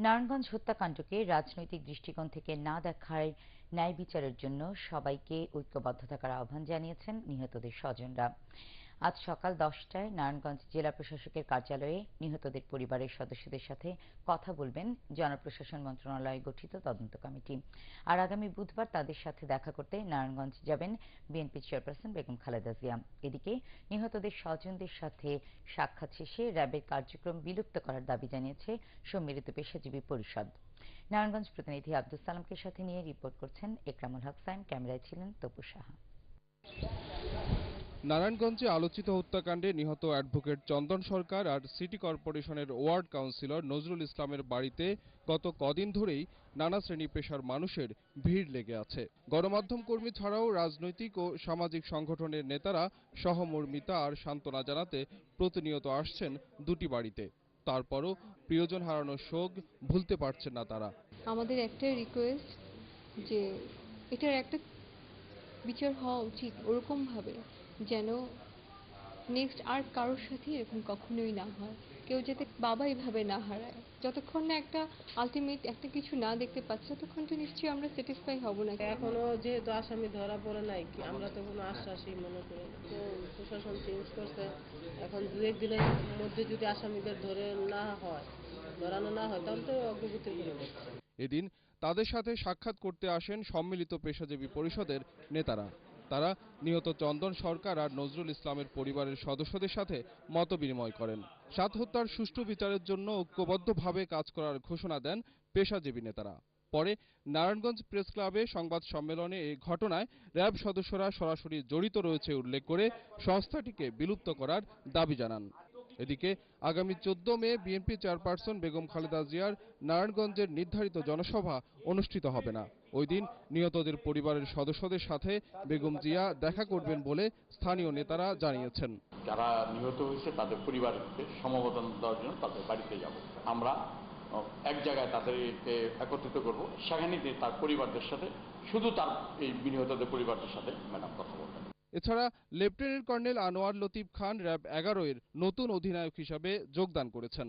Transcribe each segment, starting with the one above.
নারায়ণগঞ্জ হত্যাকাণ্ডকে রাজনৈতিক দৃষ্টিকোণ থেকে না দেখায় ন্যায় বিচারের জন্য সবাইকে ঐক্যবদ্ধ থাকার আহ্বান জানিয়েছেন নিহতদের স্বজনরা। আজ সকাল দশটায় নারায়ণগঞ্জ জেলা প্রশাসকের কার্যালয়ে নিহতদের পরিবারের সদস্যদের সাথে কথা বলবেন জনপ্রশাসন মন্ত্রণালয় গঠিত তদন্ত কমিটি। আর আগামী বুধবার তাদের সাথে দেখা করতে নারায়ণগঞ্জ যাবেন বিএনপি চেয়ারপারসন বেগম খালেদা জিয়া। এদিকে নিহতদের স্বজনদের সাথে সাক্ষাৎ শেষে র্যাবের কার্যক্রম বিলুপ্ত করার দাবি জানিয়েছে সম্মিলিত পেশাজীবী পরিষদ। নারায়ণগঞ্জ প্রতিনিধি আব্দুল সালামকে সাথে নিয়ে রিপোর্ট করছেন একরামুল হক সাইম। ক্যামেরায় ছিলেন তপু সাহা। নারায়ণগঞ্জে আলোচিত হত্যাকাণ্ডে নিহত অ্যাডভোকেট চন্দন সরকার আর সিটি কর্পোরেশনের ওয়ার্ড কাউন্সিলর নজরুল ইসলামের বাড়িতে গত কদিন ধরেই নানা শ্রেণি পেশার মানুষের ভিড় লেগে আছে। গণমাধ্যম কর্মী ছাড়াও রাজনৈতিক ও সামাজিক সংগঠনের নেতারা সহমর্মিতা আর সান্ত্বনা জানাতে প্রতিনিয়ত আসছেন দুটি বাড়িতে। তারপরও প্রিয়জন হারানোর শোক ভুলতে পারছেন না তারা। আমাদের একটাই রিকোয়েস্ট যে এটার একটা বিচার হওয়া উচিত ওরকমভাবে। যেন নেক্সট আর কারোর সাথে এরকম কখনোই না হয়। কেউ যাতে বাবা এভাবে না হারায়। যতক্ষণ না একটা আলটিমেট একটা কিছু না দেখতে পাচ্ছি ততক্ষণ তো নিশ্চয়ই আমরা স্যাটিসফাই হব না এখনও যেহেতু আসামি ধরা পড়ে নাই কি আমরা তো কোনো আশ্বাসই মনে করি না। তো প্রশাসন চেঞ্জ করছে। এখন দু একদিনের মধ্যে যদি আসামিদের ধরে না হয় ধরানো না হয় তাহলে তো অগ্রগতি করে এদিন তাদের সাথে সাক্ষাৎ করতে আসেন সম্মিলিত পেশাজীবী পরিষদের নেতারা। তারা নিহত চন্দন সরকার আর নজরুল ইসলামের পরিবারের সদস্যদের সাথে মত বিনিময় করেন। সাত হত্যার সুষ্ঠু বিচারের জন্য ঐক্যবদ্ধভাবে কাজ করার ঘোষণা দেন পেশাজীবী নেতারা। পরে নারায়ণগঞ্জ প্রেস ক্লাবে সংবাদ সম্মেলনে এই ঘটনায় র্যাব সদস্যরা সরাসরি জড়িত রয়েছে উল্লেখ করে সংস্থাটিকে বিলুপ্ত করার দাবি জানান। এদিকে আগামী চোদ্দ May BNP chairperson Begum Khaleda জিয়ার নারায়ণগঞ্জের নির্ধারিত জনসভা অনুষ্ঠিত হবে না। ওই দিন নিহতদের পরিবারের সদস্যদের সাথে বেগম জিয়া দেখা করবেন বলে স্থানীয় নেতারা জানিয়েছেন। যারা নিহত হয়েছে তাদের পরিবারকে সমবেদন দেওয়ার জন্য তাদের বাড়িতে যাব। আমরা এক জায়গায় তাদেরকে একত্রিত করব। সেখানে তার পরিবারদের সাথে, শুধু তার এই নিহতদের পরিবারদের সাথে ম্যাডাম কথা। এছাড়া lieutenant colonel Anwar Latif Khan RAB এগারো এর নতুন অধিনায়ক হিসাবে যোগদান করেছেন।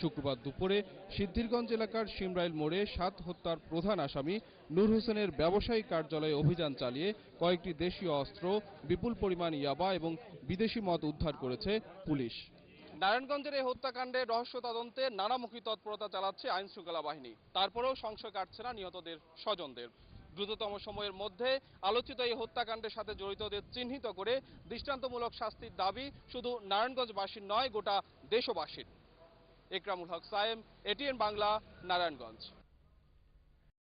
শুক্রবার দুপুরে সিদ্ধিরগঞ্জ এলাকার সিমরাইল মোড়ে সাত হত্যার প্রধান আসামি নূর হোসেনের ব্যবসায়িক কার্যালয়ে অভিযান চালিয়ে কয়েকটি দেশীয় অস্ত্র, বিপুল পরিমাণ ইয়াবা এবং বিদেশি মদ উদ্ধার করেছে পুলিশ। নারায়ণগঞ্জের এই হত্যাকাণ্ডে রহস্য তদন্তে নানামুখী তৎপরতা চালাচ্ছে আইন শৃঙ্খলা বাহিনী। তারপরেও সংশয় কাটছে না নিহতদের স্বজনদের। দ্রুততম সময়ের মধ্যে আলোচিত এই হত্যাকাণ্ডের সাথে জড়িতদের চিহ্নিত করে দৃষ্টান্তমূলক শাস্তির দাবি শুধু নারায়ণগঞ্জবাসীর নয়, গোটা দেশবাসীর। একরামুল হক সায়েম এটিএন বাংলা নারায়ণগঞ্জ।